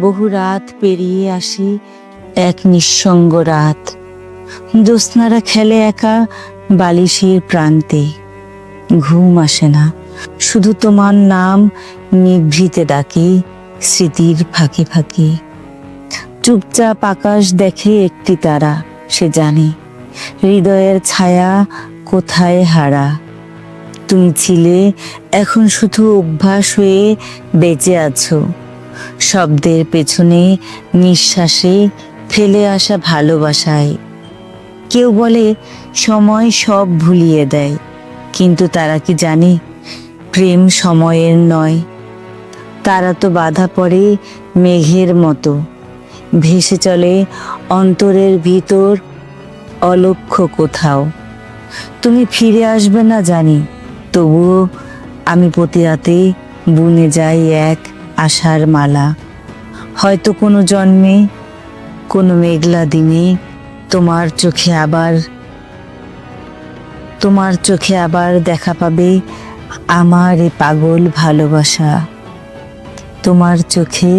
বহু রাত পেরিয়ে আসি এক নিঃসঙ্গ রাত। জ্যোৎস্নারা খেলে একা বালিশের প্রান্তে। ঘুম আসে না। শুধু তোমার নাম নিভৃতে ডাকে স্মৃতির ফাঁকে ফাঁকে। চুপচাপ আকাশ দেখে একটি তারা, সে জানে। হৃদয়ের ছায়া কোথায় হারা? তুমি ছিলে, এখন শুধু অভ্যাস হয়ে বেঁচে আছো। শব্দের পেছনে নিঃশ্বাসে ফেলে আসা ভালোবাসায়। কেউ বলে, সময় সব ভুলিয়ে দেয়। কিন্তু তারা কি জানে? প্রেম সময়ের নয়। তারা তো বাধা পড়ে মেঘের মতো। ভেসে চলে অন্তরের ভিতর অলক্ষ্য কোথাও। তুমি ফিরে আসবে না জানি। তবুও আমি প্রতি রাতে বুনে যাই এক আশার মালা। হয়তো কোনো জন্মে, কোনো মেঘলা দিনে তোমার চোখে আবার, তোমার চোখে আবার দেখা পাবে আমার এ পাগল ভালোবাসা। তোমার চোখে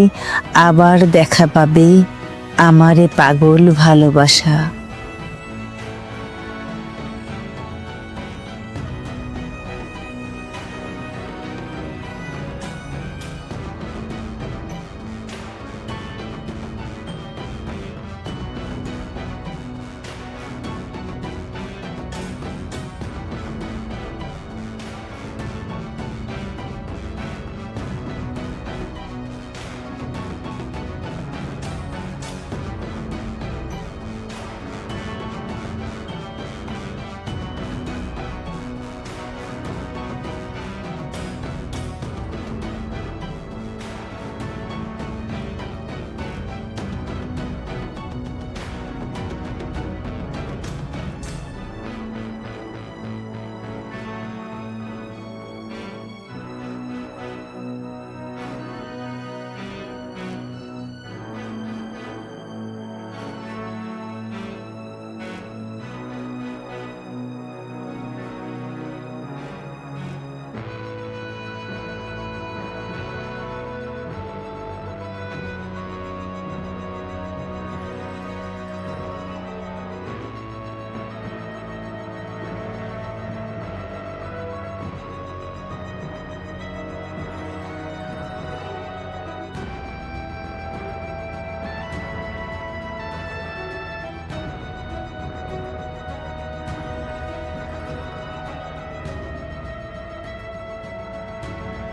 আবার দেখা পাবে আমার এ পাগল ভালোবাসা।